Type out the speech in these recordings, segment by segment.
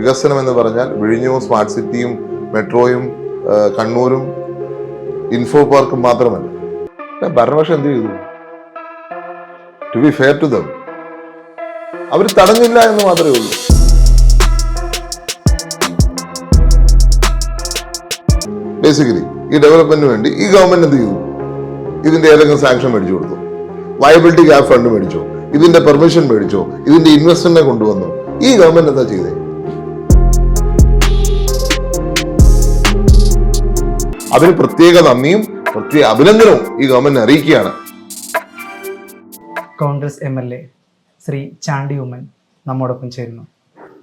വികസനം എന്ന് പറഞ്ഞാൽ വിഴിഞ്ഞവും സ്മാർട്ട് സിറ്റിയും മെട്രോയും കണ്ണൂരും ഇൻഫോ പാർക്കും മാത്രമല്ല. ഭരണപക്ഷം എന്ത് ചെയ്തു? To be fair to them അവർ തടഞ്ഞില്ല എന്ന് മാത്രമേ ഉള്ളൂ. ബേസിക്കലി ഈ ഡെവലപ്മെന്റിന് വേണ്ടി ഈ ഗവൺമെന്റ് എന്ത് ചെയ്തു? ഇതിന്റെ ഏതെങ്കിലും സാങ്ഷൻ മേടിച്ചു കൊടുത്തു. വയബിലിറ്റി ഗ്യാപ് ഫണ്ട് മേടിച്ചോ. ഇതിന്റെ പെർമിഷൻ മേടിച്ചോ. ഇതിന്റെ ഇൻവെസ്റ്ററിനെ കൊണ്ടുവന്നു. ഈ ഗവൺമെന്റ് എന്താ ചെയ്തേ? അതിന് പ്രത്യേക നന്ദിയും പ്രത്യേക അഭിനന്ദനവും ഈ ഗവൺമെന്റിനെ അറിയിക്കുകയാണ്. Congress M L A Shri Chandy Oommen നമ്മോടൊപ്പം ചേരുന്നു.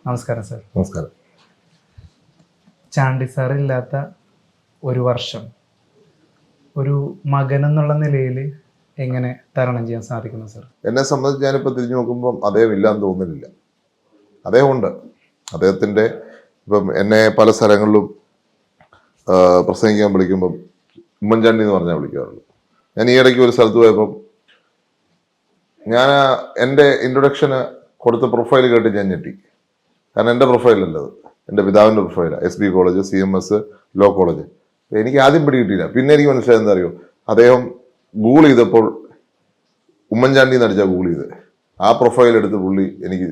നമസ്കാരം സർ നമസ്കാരം. ചാണ്ടി സാർ ഇല്ലാത്ത ഒരു വർഷം ഒരു മകൻ എന്നുള്ള നിലയിൽ എങ്ങനെ തരണം ചെയ്യാൻ സാധിക്കുന്നു സർ എന്നെ സംബന്ധിച്ച് ഞാനിപ്പോൾ തിരിഞ്ഞു നോക്കുമ്പം അദ്ദേഹം ഇല്ലാന്ന് തോന്നുന്നില്ല. അദ്ദേഹമുണ്ട് അദ്ദേഹത്തിന്റെ ഇപ്പം എന്നെ പല സ്ഥലങ്ങളിലും പ്രസംഗിക്കാൻ വിളിക്കുമ്പം ഉമ്മൻചാണ്ടി എന്ന് പറഞ്ഞാൽ വിളിക്കാറുള്ളൂ. ഞാൻ ഈ ഇടയ്ക്ക് ഒരു സ്ഥലത്ത് പോയപ്പം ഞാൻ എന്റെ ഇൻട്രൊഡക്ഷന് കൊടുത്ത പ്രൊഫൈൽ കേട്ട് ഞാൻ ഞെട്ടി. കാരണം എന്റെ പ്രൊഫൈലല്ല അത്. എന്റെ പിതാവിന്റെ പ്രൊഫൈലാണ് S B college C M S law college എനിക്ക് ആദ്യം പിടി കിട്ടിയില്ല പിന്നെ എനിക്ക് മനസ്സിലായത് എന്താ അറിയോ? അദ്ദേഹം ഗൂഗിൾ ചെയ്തപ്പോൾ ഉമ്മൻചാണ്ടി എന്ന് അടിച്ചാൽ ഗൂഗിൾ ചെയ്ത്. ആ പ്രൊഫൈൽ എടുത്ത് പുള്ളി എനിക്ക്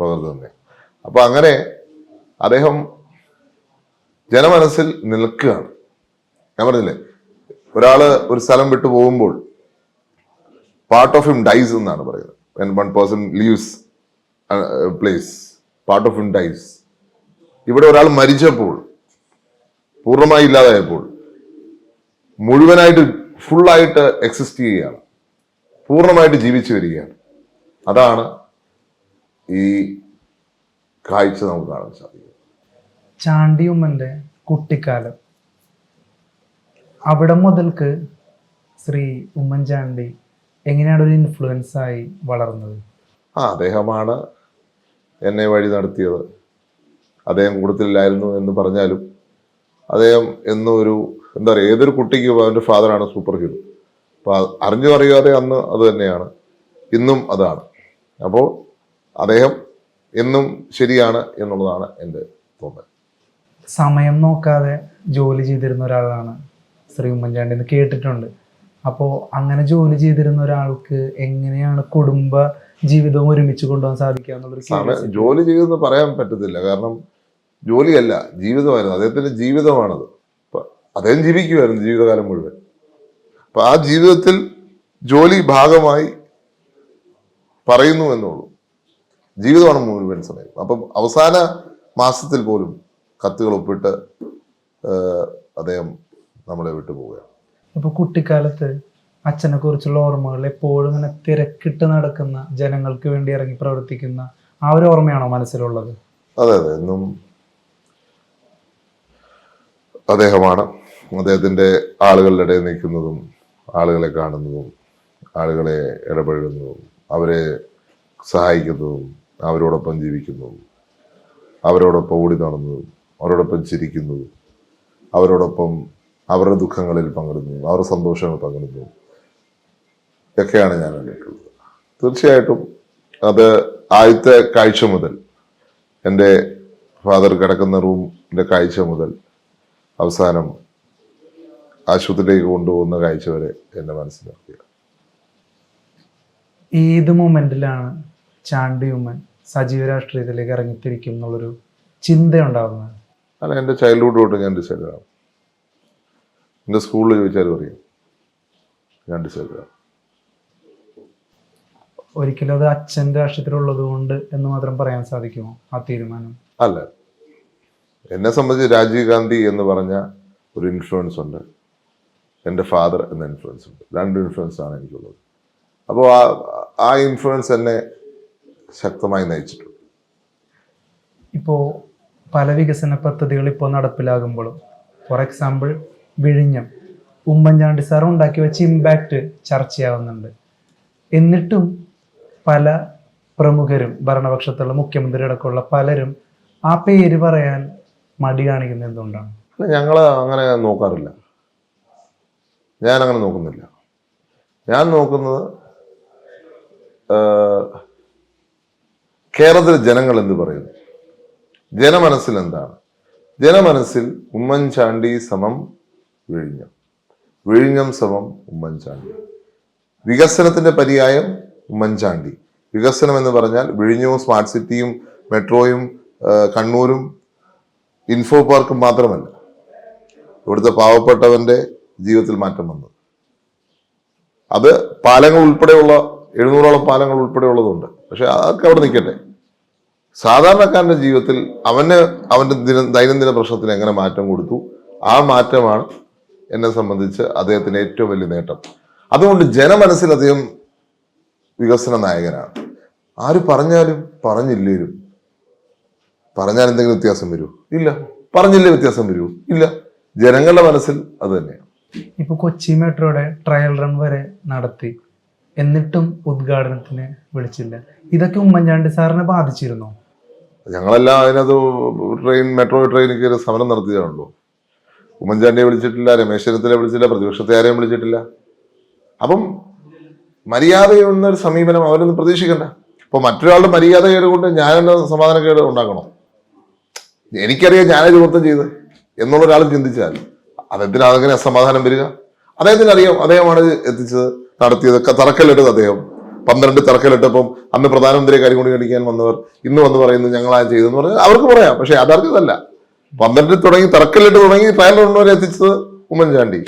പകർന്നു തന്നെ. അപ്പോൾ അങ്ങനെ അദ്ദേഹം ജനമനസ്സിൽ നിൽക്കുകയാണ്. ഞാൻ പറഞ്ഞില്ലേ ഒരാൾ ഒരു സ്ഥലം വിട്ടു പോകുമ്പോൾ പാർട്ട് ഓഫ് ഹിം ഡൈസ് എന്നാണ് പറയുന്നത്. One leaves place part of him dies ഇവിടെ ഒരാൾ മരിച്ചപ്പോൾ പൂർണമായി ഇല്ലാതായപ്പോൾ മുഴുവനായിട്ട് ഫുള്ളായിട്ട് എക്സിസ്റ്റ് ചെയ്യുകയാണ്. പൂർണമായിട്ട് ജീവിച്ചു വരികയാണ്. അതാണ് ഈ കാഴ്ച നമുക്ക് കാണാൻ സാധിക്കും ചാണ്ടി ഉമ്മന്റെ കുട്ടിക്കാലം. അവിടെ മുതൽക്ക് ശ്രീ ഉമ്മൻചാണ്ടി എങ്ങനെയാണ് ഒരു ഇൻഫ്ലുവൻസ് ആയി വളർന്നത്? ആ അദ്ദേഹമാണ് എന്നെ വഴി നടത്തിയത്. അദ്ദേഹം കൂടുതലില്ലായിരുന്നു എന്ന് പറഞ്ഞാലും അദ്ദേഹം എന്നും ഒരു എന്താ പറയുക ഏതൊരു കുട്ടിക്കും അവന്റെ ഫാദറാണ് സൂപ്പർ ഹീറോ അപ്പോൾ അറിഞ്ഞു അറിയാതെ അന്ന് അത് തന്നെയാണ്. ഇന്നും അതാണ്. അപ്പോൾ അദ്ദേഹം എന്നും ശരിയാണ് എന്നുള്ളതാണ് എന്റെ തോന്നൽ. സമയം നോക്കാതെ ജോലി ചെയ്തിരുന്ന ഒരാളാണ് ശ്രീ ഉമ്മൻചാണ്ടി എന്ന് കേട്ടിട്ടുണ്ട്. അപ്പോൾ അങ്ങനെ ജോലി ചെയ്തിരുന്ന ഒരാൾക്ക് എങ്ങനെയാണ് കുടുംബ ജീവിതവും ഒരുമിച്ച് കൊണ്ടുപോകാൻ സാധിക്കുക എന്നുള്ളൊരു. ജോലി ചെയ്തെന്ന് പറയാൻ പറ്റത്തില്ല. കാരണം ജോലിയല്ല ജീവിതമായിരുന്നു അദ്ദേഹത്തിന്റെ ജീവിതമാണത്. അദ്ദേഹം ജീവിക്കുമായിരുന്നു ജീവിതകാലം മുഴുവൻ. അപ്പൊ ആ ജീവിതത്തിൽ ജോലി ഭാഗമായി പറയുന്നു എന്നുള്ളൂ. ജീവിതമാണ് മുഴുവൻ സമയം. അപ്പം അവസാന മാസത്തിൽ പോലും കത്തുകൾ ഒപ്പിട്ട് അദ്ദേഹം നമ്മളെ വിട്ടു പോവുകയാണ്. അപ്പൊ കുട്ടിക്കാലത്ത് അച്ഛനെ കുറിച്ചുള്ള ഓർമ്മകൾ എപ്പോഴും ഇങ്ങനെ തിരക്കിട്ട് നടക്കുന്ന ജനങ്ങൾക്ക് വേണ്ടി ഇറങ്ങി പ്രവർത്തിക്കുന്ന ആ ഒരു ഓർമ്മയാണോ മനസ്സിലുള്ളത്? അതെ അതെ. എന്നും അദ്ദേഹമാണ്. അദ്ദേഹത്തിന്റെ ആളുകളുടെ ഇടയിൽ നിൽക്കുന്നതും ആളുകളെ കാണുന്നതും ആളുകളെ ഇടപഴകുന്നതും അവരെ സഹായിക്കുന്നതും അവരോടൊപ്പം ജീവിക്കുന്നതും അവരോടൊപ്പം ഓടി നടന്നതും അവരോടൊപ്പം ചിരിക്കുന്നതും അവരോടൊപ്പം അവരുടെ ദുഃഖങ്ങളിൽ പങ്കിടുന്നതും അവരുടെ സന്തോഷങ്ങൾ പങ്കിടുന്നതും ഒക്കെയാണ് ഞാൻ കണ്ടിട്ടുള്ളത്. തീർച്ചയായിട്ടും അത് ആദ്യത്തെ കാഴ്ച മുതൽ എന്റെ ഫാദർ കിടക്കുന്ന റൂമിന്റെ കാഴ്ച മുതൽ അവസാനം ആശുപത്രിയിലേക്ക് കൊണ്ടുപോകുന്ന കാഴ്ച വരെ എന്റെ മനസ്സിലാക്കുക. ഏത് മൊമെന്റിലാണ് ചാണ്ടി ഉമ്മൻ സജീവ രാഷ്ട്രീയത്തിലേക്ക് ഇറങ്ങിത്തിരിക്കും എന്നുള്ളൊരു ചിന്തയുണ്ടാവുന്നത്. അല്ല എന്റെ ചൈൽഡ്ഹുഡ് തൊട്ട് ഞാൻ ഡിസൈഡ് ഡിസൈഡാണ് എന്റെ സ്കൂളിൽ ചോദിച്ചാൽ അറിയാം. ഞാൻ ഡിസൈഡ് ഡിസൈഡാണ് ഒരിക്കലും അത് അച്ഛന്റെ രാഷ്ട്രീയത്തിലുള്ളത് കൊണ്ട് എന്ന് മാത്രം പറയാൻ സാധിക്കുമോ? ആ തീരുമാനം? അല്ല. എന്നെ സംബന്ധിച്ച് രാജീവ് ഗാന്ധി എന്ന് പറഞ്ഞ ഒരു ഇൻഫ്ലുവൻസ് ഉണ്ട്. എന്റെ ഫാദർ എന്ന ഇൻഫ്ലുവൻസ് ഉണ്ട്. രണ്ട് ഇൻഫ്ലുവൻസ് ആണ് എനിക്കുള്ളത്. അപ്പോൾ ആ ആ ഇൻഫ്ലുവൻസ് എന്നെ ശക്തമായി നയിച്ചിട്ടുണ്ട്. ഇപ്പോൾ പല വികസന പദ്ധതികൾ ഇപ്പോൾ നടപ്പിലാകുമ്പോഴും. ഫോർ എക്സാമ്പിൾ വിഴിഞ്ഞം. ഉമ്മൻചാണ്ടി സാർ ഉണ്ടാക്കി വെച്ച ഇമ്പാക്റ്റ് ചർച്ചയാവുന്നുണ്ട്. എന്നിട്ടും പല പ്രമുഖരും ഭരണപക്ഷത്തുള്ള മുഖ്യമന്ത്രി അടക്കമുള്ള പലരും ആ പേര് പറയാൻ മടി കാണിക്കുന്നത് എന്തുകൊണ്ടാണ്? ഞങ്ങൾ അങ്ങനെ നോക്കാറില്ല. ഞാൻ അങ്ങനെ നോക്കുന്നില്ല. ഞാൻ നോക്കുന്നത് കേരളത്തിലെ ജനങ്ങൾ എന്ത് പറയുന്നു ജനമനസ്സിൽ എന്താണ് ജനമനസ്സിൽ ഉമ്മൻചാണ്ടി സമം വിഴിഞ്ഞം. വിഴിഞ്ഞം സമം ഉമ്മൻചാണ്ടി. വികസനത്തിന്റെ പര്യായം ഉമ്മൻചാണ്ടി. വികസനം എന്ന് പറഞ്ഞാൽ വിഴിഞ്ഞവും സ്മാർട്ട് സിറ്റിയും മെട്രോയും കണ്ണൂരും ഇൻഫോ പാർക്കും മാത്രമല്ല. ഇവിടുത്തെ പാവപ്പെട്ടവന്റെ ജീവിതത്തിൽ മാറ്റം വന്നത്. അത് പാലങ്ങൾ ഉൾപ്പെടെയുള്ള എഴുന്നൂറോളം പാലങ്ങൾ ഉൾപ്പെടെയുള്ളതുണ്ട്. പക്ഷെ അതൊക്കെ അവിടെ നിൽക്കട്ടെ. സാധാരണക്കാരന്റെ ജീവിതത്തിൽ അവന് അവന്റെ ദിന ദൈനംദിന പ്രശ്നത്തിന് എങ്ങനെ മാറ്റം കൊടുത്തു? ആ മാറ്റമാണ് എന്നെ സംബന്ധിച്ച് അദ്ദേഹത്തിന് ഏറ്റവും വലിയ നേട്ടം. അതുകൊണ്ട് ജനമനസ്സിൽ അദ്ദേഹം വികസന നായകനാണ്. ആര് പറഞ്ഞാലും പറഞ്ഞില്ലേരും പറഞ്ഞാൽ എന്തെങ്കിലും വ്യത്യാസം വരൂ? ഇല്ല. പറഞ്ഞില്ലേ വ്യത്യാസം വരൂ? ഇല്ല. ജനങ്ങളുടെ മനസ്സിൽ അത് തന്നെയാണ്. ഇപ്പൊ കൊച്ചി മെട്രോയുടെ ട്രയൽ റൺ വരെ നടത്തി. എന്നിട്ടും ഉദ്ഘാടനത്തിന് വിളിച്ചില്ല. ഇതൊക്കെ ഉമ്മൻചാണ്ടി സാറിനെ ബാധിച്ചിരുന്നോ? ഞങ്ങളെല്ലാം അതിനകത്ത് ട്രെയിൻ മെട്രോ ട്രെയിനിൽ കയറി സമരം നടത്തിയതാണല്ലോ. ഉമ്മൻചാണ്ടിയെ വിളിച്ചിട്ടില്ല രമേശ് ചെന്നിത്തല വിളിച്ചില്ല പ്രതിപക്ഷത്തെ ആരെയും വിളിച്ചിട്ടില്ല. അപ്പം മര്യാദയുള്ള സമീപനം അവരൊന്നും പ്രതീക്ഷിക്കണ്ട. ഇപ്പൊ മറ്റൊരാളുടെ മര്യാദ കേട് കൊണ്ട് ഞാൻ എന്നെ സമാധാനക്കേട് ഉണ്ടാക്കണോ? എനിക്കറിയാം ഞാനേ ചുമത്തം ചെയ്ത് എന്നുള്ള ഒരാൾ ചിന്തിച്ചാൽ അദ്ദേഹത്തിന് അതെങ്ങനെ അസമാധാനം വരിക. അദ്ദേഹത്തിന് അറിയാം അദ്ദേഹമാണ് എത്തിച്ചത് നടത്തിയത് തറക്കല്ലിട്ടത് അദ്ദേഹം. പന്ത്രണ്ട് തറക്കല്ലിട്ടപ്പം അന്ന് പ്രധാനമന്ത്രിയെ കാര്യം കൊണ്ട് കാണിക്കാൻ വന്നവർ ഇന്ന് വന്ന് പറയുന്നു ഞങ്ങളാ ചെയ്തെന്ന് പറഞ്ഞാൽ അവർക്ക് പറയാം. പക്ഷെ യാഥാർത്ഥ്യതല്ല. പന്ത്രണ്ട് തുടങ്ങി തറക്കല്ലിട്ട് തുടങ്ങി ട്രയൽ ഉള്ളവരെ എത്തിച്ചത് ഉമ്മൻചാണ്ടി.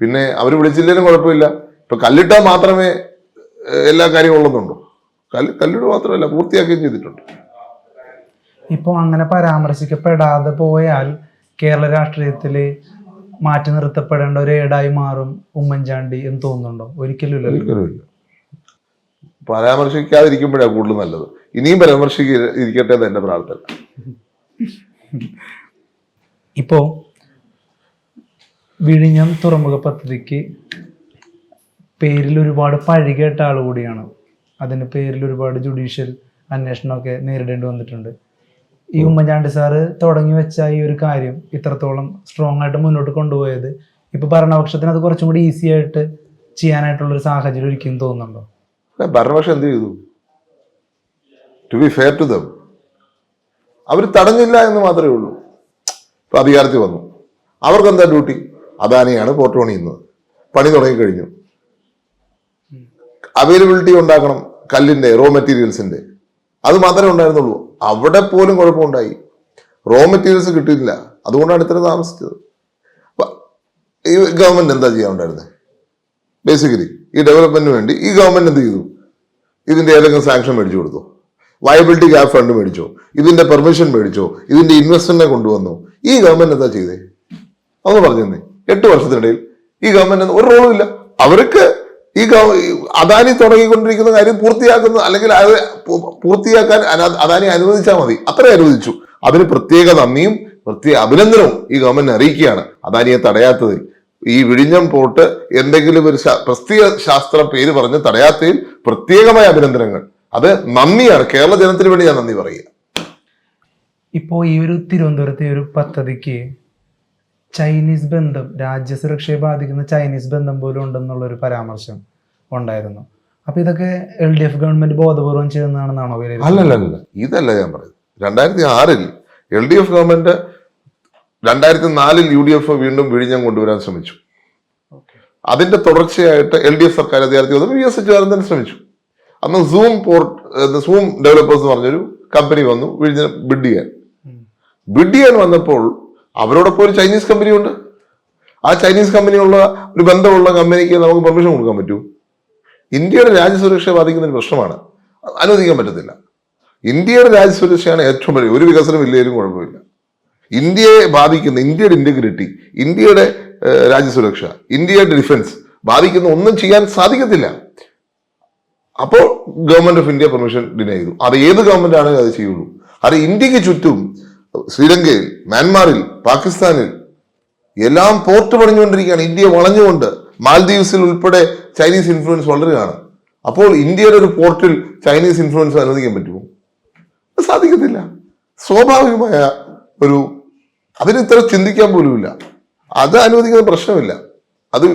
പിന്നെ അവർ വിളിച്ചില്ലെങ്കിലും കുഴപ്പമില്ല. ഇപ്പൊ കല്ലിട്ടാൽ മാത്രമേ എല്ലാ കാര്യവും ഉള്ളതുണ്ടോ? കല്ല് കല്ലിട് മാത്രമല്ല പൂർത്തിയാക്കുകയും ചെയ്തിട്ടുണ്ട്. ഇപ്പോൾ അങ്ങനെ പരാമർശിക്കപ്പെടാതെ പോയാൽ കേരള രാഷ്ട്രീയത്തിൽ മാറ്റി നിർത്തപ്പെടേണ്ട ഒരു ഏടായി മാറും ഉമ്മൻചാണ്ടി എന്ന് തോന്നുന്നുണ്ടോ? ഒരിക്കലും ഒരിക്കലും ഒരിക്കലുമില്ല പരാമർശിക്കാതിരിക്കുമ്പോഴാണ് കൂടുതൽ നല്ലത്. ഇനിയും പരാമർശിക്ക ഇരിക്കട്ടെ എന്ന് എന്റെ പ്രാർത്ഥന. ഇപ്പോ വിഴിഞ്ഞം തുറമുഖ പദ്ധതിക്ക് പേരിൽ ഒരുപാട് പഴികേട്ട ആൾ കൂടിയാണ്. അതിന് പേരിൽ ഒരുപാട് ജുഡീഷ്യൽ അന്വേഷണമൊക്കെ നേരിടേണ്ടി വന്നിട്ടുണ്ട്. ഈ ഉമ്മൻചാണ്ടി സാറ് തുടങ്ങി വെച്ച ഈ ഒരു കാര്യം ഇത്രത്തോളം സ്ട്രോങ് ആയിട്ട് മുന്നോട്ട് കൊണ്ടുപോയത് ഇപ്പൊ ഭരണപക്ഷത്തിന് അത് കുറച്ചും കൂടി ഈസി ആയിട്ട് ചെയ്യാനായിട്ടുള്ള ഒരു സാഹചര്യം ഒരിക്കലും തോന്നുന്നുണ്ടോ? ഭരണപക്ഷം എന്ത് ചെയ്തു? To be fair to them അവർ തടഞ്ഞില്ല എന്ന് മാത്രമേ ഉള്ളൂ. ഇപ്പൊ അധികാരത്തിൽ വന്നു. അവർക്ക് എന്താ ഡ്യൂട്ടി അദാനിയാണ് പോർട്ട് പണിയുന്നത് പണി തുടങ്ങിക്കഴിഞ്ഞു. അവൈലബിലിറ്റി ഉണ്ടാക്കണം കല്ലിന്റെ റോ മെറ്റീരിയൽസിന്റെ അത് മാത്രമേ ഉണ്ടായിരുന്നുള്ളൂ. അവിടെ പോലും കുഴപ്പമുണ്ടായി. റോ മെറ്റീരിയൽസ് കിട്ടിയില്ല അതുകൊണ്ടാണ് ഇത്ര താമസിച്ചത്. ഈ ഗവൺമെന്റ് എന്താ ചെയ്യാനുണ്ടായിരുന്നത് ബേസിക്കലി ഈ ഡെവലപ്മെന്റിന് വേണ്ടി ഈ ഗവൺമെന്റ് എന്ത് ചെയ്തു? ഇതിന്റെ ഏതെങ്കിലും സാങ്ഷൻ മേടിച്ചു കൊടുത്തു? വയബിലിറ്റി ഗ്യാപ് ഫണ്ട് മേടിച്ചോ? ഇതിന്റെ പെർമിഷൻ മേടിച്ചോ? ഇതിന്റെ ഇൻവെസ്റ്റ്മെന്റിനെ കൊണ്ടുവന്നു? ഈ ഗവൺമെന്റ് എന്താ ചെയ്തേ? അന്ന് പറഞ്ഞേ എട്ട് വർഷത്തിനിടയിൽ ഈ ഗവൺമെന്റ് ഒരു റോളും ഇല്ല. അവർക്ക് ഈ അദാനി തുടങ്ങിക്കൊണ്ടിരിക്കുന്ന കാര്യം പൂർത്തിയാക്കുന്ന അല്ലെങ്കിൽ അത് പൂർത്തിയാക്കാൻ അദാനി അനുവദിച്ചാൽ മതി. അത്ര അനുവദിച്ചു. അതിന് പ്രത്യേക നന്ദിയും പ്രത്യേക അഭിനന്ദനവും ഈ ഗവൺമെന്റ് അറിയിക്കുകയാണ്. അദാനിയെ തടയാത്തതിൽ. ഈ വിഴിഞ്ഞം പോട്ട് എന്തെങ്കിലും ഒരു പ്രത്യേക പ്രസ്തീയ ശാസ്ത്ര പേര് പറഞ്ഞ് തടയാത്തതിൽ പ്രത്യേകമായ അഭിനന്ദനങ്ങൾ. അത് നന്ദിയാണ്. കേരള ജനത്തിന് വേണ്ടി ഞാൻ നന്ദി പറയുക. ഇപ്പോ ഈ ഒരു തിരുവനന്തപുരത്തെ ഒരു പദ്ധതിക്ക് ചൈനീസ് ബന്ധം രാജ്യസുരക്ഷയെ ബാധിക്കുന്ന ചൈനീസ് ബന്ധം പോലും ഉണ്ടെന്നുള്ള ഒരു പരാമർശം ഉണ്ടായിരുന്നു. അപ്പൊ ഇതൊക്കെ എൽ ഡി എഫ് ഗവൺമെന്റ് ബോധപൂർവം ചെയ്യുന്നതാണെന്നാണോ? അല്ലല്ല ഇതല്ല ഞാൻ പറയുന്നത്. രണ്ടായിരത്തി ആറിൽ എൽ ഡി എഫ് ഗവൺമെന്റ് രണ്ടായിരത്തി നാലിൽ യു ഡി എഫ് വീണ്ടും വിഴിഞ്ഞം കൊണ്ടുവരാൻ ശ്രമിച്ചു. അതിന്റെ തുടർച്ചയായിട്ട് എൽ ഡി എഫ് സർക്കാർ അധികാരത്തിൽ വന്നപ്പോൾ വി എസ് അച്യുതാനന്ദൻ ശ്രമിച്ചു. അന്ന് സൂം പോർട്ട് സൂം ഡെവലപ്പേഴ്സ് എന്ന് പറഞ്ഞൊരു കമ്പനി വന്നു വിഴിഞ്ഞ ബിഡ് ചെയ്യാൻ. ബിഡ് ചെയ്യാൻ വന്നപ്പോൾ അവരോടൊപ്പം ഒരു ചൈനീസ് കമ്പനി ഉണ്ട് ആ ചൈനീസ് കമ്പനിയുള്ള ഒരു ബന്ധമുള്ള കമ്പനിക്ക് നമുക്ക് പെർമിഷൻ കൊടുക്കാൻ പറ്റൂ. ഇന്ത്യയുടെ രാജ്യസുരക്ഷയെ ബാധിക്കുന്ന ഒരു പ്രശ്നമാണ്. അനുവദിക്കാൻ പറ്റത്തില്ല. ഇന്ത്യയുടെ രാജ്യസുരക്ഷയാണ് ഏറ്റവും വലിയ. ഒരു വികസനം ഇല്ലെങ്കിലും കുഴപ്പമില്ല. ഇന്ത്യയെ ബാധിക്കുന്ന ഇന്ത്യയുടെ ഇന്റഗ്രിറ്റി ഇന്ത്യയുടെ രാജ്യസുരക്ഷ ഇന്ത്യയുടെ ഡിഫൻസ് ബാധിക്കുന്ന ഒന്നും ചെയ്യാൻ സാധിക്കത്തില്ല. അപ്പോൾ government of India permission deny ചെയ്തു. അത് ഏത് ഗവൺമെന്റ് ആണെങ്കിലും അത് ചെയ്യുള്ളൂ. അത് ഇന്ത്യയ്ക്ക് ചുറ്റും ശ്രീലങ്കയിൽ മ്യാൻമാറിൽ പാകിസ്ഥാനിൽ എല്ലാം പോർട്ട് പണിഞ്ഞുകൊണ്ടിരിക്കുകയാണ്. ഇന്ത്യ വളഞ്ഞുകൊണ്ട് മാൽദീവ്സിൽ ഉൾപ്പെടെ ചൈനീസ് ഇൻഫ്ലുവൻസ് വളരുകയാണ്. അപ്പോൾ ഇന്ത്യയുടെ ഒരു പോർട്ടിൽ ചൈനീസ് ഇൻഫ്ലുവൻസ് അനുവദിക്കാൻ പറ്റുമോ? സാധിക്കത്തില്ല. സ്വാഭാവികമായ ഒരു അതിന് ഇത്ര ചിന്തിക്കാൻ പോലുമില്ല. അത് അനുവദിക്കുന്ന പ്രശ്നമില്ല. അത്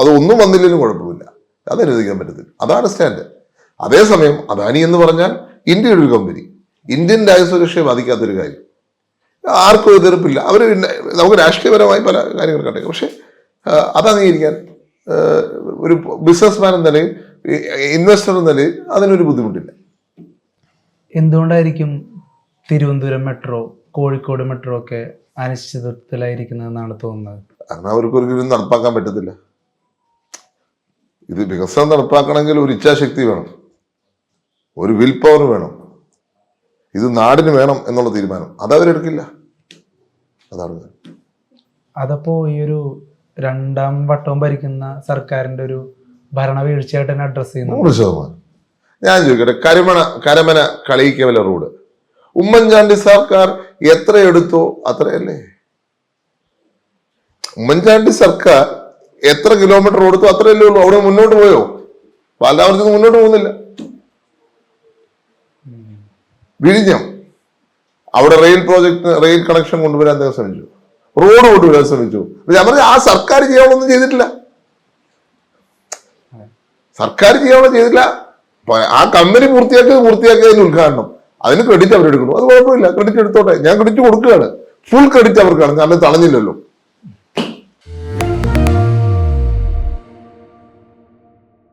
അത് ഒന്നും വന്നില്ലെങ്കിലും കുഴപ്പമില്ല. അത് അനുവദിക്കാൻ പറ്റത്തില്ല. അതാണ് സ്റ്റാൻഡ് അതേസമയം അദാനി എന്ന് പറഞ്ഞാൽ ഇന്ത്യയുടെ ഒരു കമ്പനി ഇന്ത്യൻ രാജ്യസുരക്ഷയെ ബാധിക്കാത്തൊരു കാര്യം. ആർക്കും എതിർപ്പില്ല. അവർ നമുക്ക് രാഷ്ട്രീയപരമായി പല കാര്യങ്ങൾ കണ്ടേക്കും. പക്ഷെ അത് അംഗീകരിക്കാൻ ഒരു ബിസിനസ്മാൻ എന്ന നിലയിൽ ഇൻവെസ്റ്റർ എന്ന നിലയിൽ അതിനൊരു ബുദ്ധിമുട്ടില്ല. എന്തുകൊണ്ടായിരിക്കും തിരുവനന്തപുരം മെട്രോ കോഴിക്കോട് മെട്രോ ഒക്കെ അനിശ്ചിതത്വത്തിലായിരിക്കുന്നതെന്നാണ് തോന്നുന്നത്. കാരണം അവർക്ക് ഒരിക്കലും നടപ്പാക്കാൻ പറ്റത്തില്ല. ഇത് വികസനം നടപ്പാക്കണമെങ്കിൽ ഒരു ഇച്ഛാശക്തി വേണം. ഒരു വിൽ പവർ വേണം. ഇത് നാടിന് വേണം എന്നുള്ള തീരുമാനം. അതവരെടുക്കില്ല അതാണ്. അതപ്പോ ഈ ഒരു രണ്ടാം വട്ടവും ഭരിക്കുന്ന സർക്കാരിന്റെ ഒരു ഭരണവീഴ്ചയായിട്ട് തന്നെ അഡ്രസ് ചെയ്യുന്നു നൂറ് ശതമാനം. ഞാൻ ചോദിക്കട്ടെ കരിമണ കരമന കളിയിക്കവല റോഡ്. ഉമ്മൻചാണ്ടി സർക്കാർ എത്ര എടുത്തോ അത്രയല്ലേ? ഉമ്മൻചാണ്ടി സർക്കാർ എത്ര കിലോമീറ്റർ കൊടുത്തു അത്രയല്ലേ ഉള്ളൂ. അവിടെ മുന്നോട്ട് പോയോ? പാലാവർത്തി മുന്നോട്ട് പോകുന്നില്ല. വിഴിഞ്ഞം. അവിടെ റെയിൽ പ്രോജക്ട് റെയിൽ കണക്ഷൻ കൊണ്ടുവരാൻ അദ്ദേഹം ശ്രമിച്ചു. റോഡ് കൊണ്ടുവരാൻ ശ്രമിച്ചു. ഞാൻ പറഞ്ഞു ആ സർക്കാർ ചെയ്യാനൊന്നും ചെയ്തിട്ടില്ല. സർക്കാർ ചെയ്യാനോ ചെയ്തില്ല ആ കമ്പനി പൂർത്തിയാക്കി പൂർത്തിയാക്കിയതിന് ഉദ്ഘാടനം. അതിന് ക്രെഡിറ്റ് അവരെടുക്കണം അത് കുഴപ്പമില്ല. ക്രെഡിറ്റ് എടുത്തോട്ടെ. ഞാൻ ക്രെഡിറ്റ് കൊടുക്കുകയാണ്. ഫുൾ ക്രെഡിറ്റ് അവർക്കാണ് കാരണം തളഞ്ഞില്ലല്ലോ